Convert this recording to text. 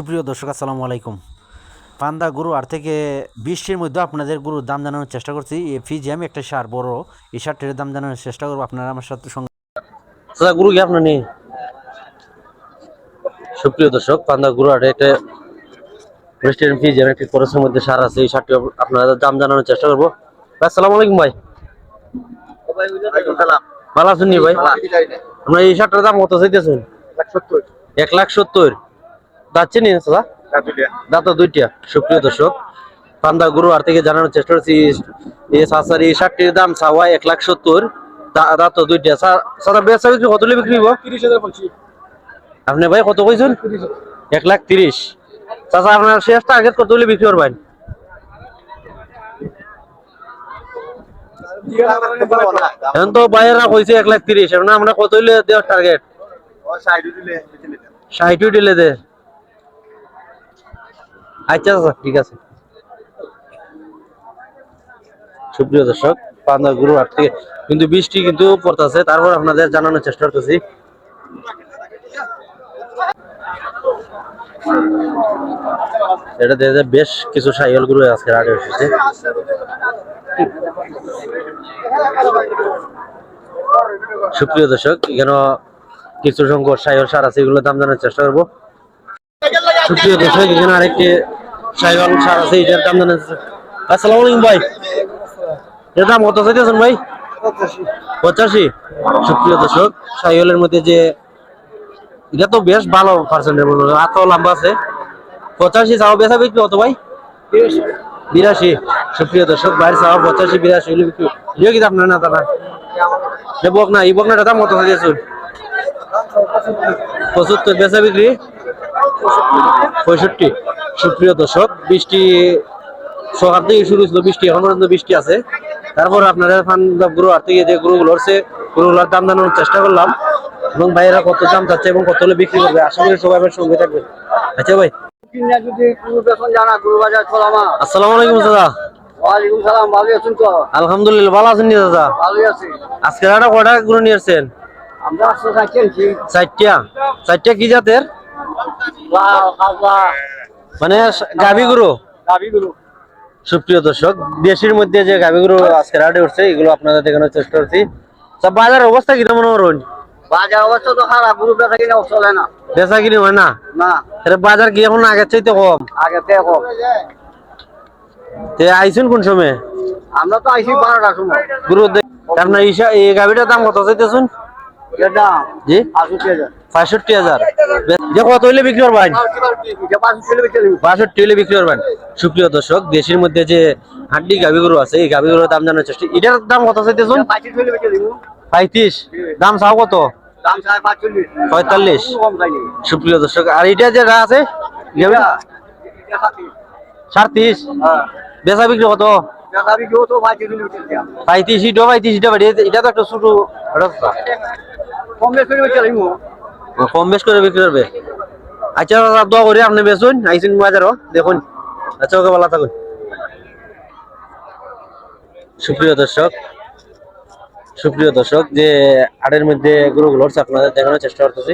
সুপ্রিয় দর্শক আসসালামু আলাইকুম। পান্দা গরু আর থেকে বৃষ্টির মধ্যে আপনাদের গরুর দাম জানানোর চেষ্টা করছি। এই ফিজিয়াম একটা সার বড় এই সারটির দাম জানানোর চেষ্টা করব আপনারা আমার সাথে সঙ্গে। দাদা গুরু কি আপনার নেই? সুপ্রিয় দর্শক পান্দা গুরু হাটে একটা রেস্টুরেন্ট ফিজ একটি খরচের মধ্যে সার আছে এই সারটি আপনারা দাম জানানোর চেষ্টা করব। ভাই আসসালামু আলাইকুম ভাই। ভালো আছেন নি ভাই? আপনার এই সারটার দাম কত চাইতেছেন? এক লাখ সত্তর। দাদা? দাঁত দুইটা। সুপ্রিয় দর্শক। পান্দা গুরু আর থেকে জানানোর চেষ্টা করছি এই সাসার এই দাম এক লাখ সত্তর। দা- দাঁত দুইটা। সা- সাদা বেচা বিক্রি কত বিক্রি হইব? আপনি ভাই কত কইছেন? এক লাখ তিরিশ। চাচা আপনার শেষ টার্গেট কত হলে বিক্রি করবেন। এখন তো বাইরেরা কইছে এক লাখ তিরিশ। আমরা কত হইলে দেওয়ার টার্গেট ষাট দিলে দে। আচ্ছা আচ্ছা ঠিক আছে। সুপ্রিয় দর্শক পান্দা গুরু হাট থেকে কিন্তু বৃষ্টি কিন্তু পড়তেছে। তারপর আপনাদের জানানোর চেষ্টা করতেছি। এটা দেখা বেশ কিছু সাইকেলগুলো আজকে আগে এসেছে সুপ্রিয় দর্শক এখানে কিছু সংখ্যক সাইকেল সার আছে, এগুলোর দাম জানার চেষ্টা করব। সুপ্রিয় দর্শক, এখানে আরেকটি সাইকেল সার আছে এটার দাম চেষ্টা- আসসালামু আলাইকুম ভাই। এর দাম কত চাইতেছেন ভাই? পঁচাশি। সুপ্রিয় দর্শক সাইকেলের মধ্যে যে এটা তো বেশ ভালো পার্সেন্টের মনে হয় এত লম্বা আছে। পঁচাশি চাও বেচা বিক্রি কত ভাই? বিরাশি। সুপ্রিয় দর্শক বাইরে চাও পঁচাশি, বিরাশি হলে বিক্রি ইয়ে কি আপনার না এ বক না। এই বকনাটা দাম কত চাইতেছেন? পঁচাত্তর, বেচা বিক্রি? পঁয়ষট্টি। সুপ্রিয় দর্শক বৃষ্টি সকাল থেকে শুরু ছিল বৃষ্টি এখন পর্যন্ত বৃষ্টি আছে। তারপর আপনারা ফান গরু আর থেকে যে গরুগুলো হচ্ছে গরুগুলোর দাম জানানোর চেষ্টা করলাম। এবং ভাইয়েরা কত দাম চাচ্ছে এবং কত হলে বিক্রি করবে আশা করি সবাই আমার সঙ্গে থাকবেন। আচ্ছা ভাই। আসসালামু আলাইকুম দাদা। আলহামদুলিল্লাহ ভালো আছেন দাদা? আজকে কটা গরু নিয়ে আসছেন? কি জাতের? মানে গাভী গরু? গাভি গরু। সুপ্রিয় দর্শক দেশের মধ্যে যে গাভীগুলো আজকে রাডে উঠছে এগুলো আপনাদের দেখানোর চেষ্টা করছি। বাজার অবস্থা কি মনে বাজার অবস্থা তো খারাপ গরু বেচা কিনা চলে না। বেচা কিনি হয় না? না। বাজার কি এখন আগের চাইতে কম? তে কোন সময়? আমরা তো আইসি বারোটার সময়। গুরু আপনার ইসা এই গাভীটার দাম কত চাইতেছুন? দাম জি? আশি হাজার পঁয়ষট্টি হাজার কত হইলে বিক্রি করবেন। বাষট্টি হইলে বিক্রি করবেন সুপ্রিয় দর্শক, দেশের মধ্যে যে হাড্ডি গাভীগুলো আছে, এই গাভীগুলোর দাম জানার চেষ্টা এটার দাম কত চাইতেছুন। পঁয়ত্রিশ দাম চাও কত পঁয়তাল্লিশ সুপ্রিয় দর্শক, আর এটা যেটা আছে হ্যাঁ বেচা বিক্রি কত। পঁয়ত্রিশ ইটো, পঁয়ত্রিশ ইটা এটা তো একটা ছোট রাস্তা কম বেশ। কম বেশ করে বিক্রি করবে। আচ্ছা দোয়া করি আপনি বেচুন আইসুন বাজারও, দেখুন। আচ্ছা ওকে, ভালো থাকুন। সুপ্রিয় দর্শক সুপ্রিয় দর্শক, যে আড়ের মধ্যে গরুগুলো হচ্ছে আপনাদের দেখানোর চেষ্টা করতেছি।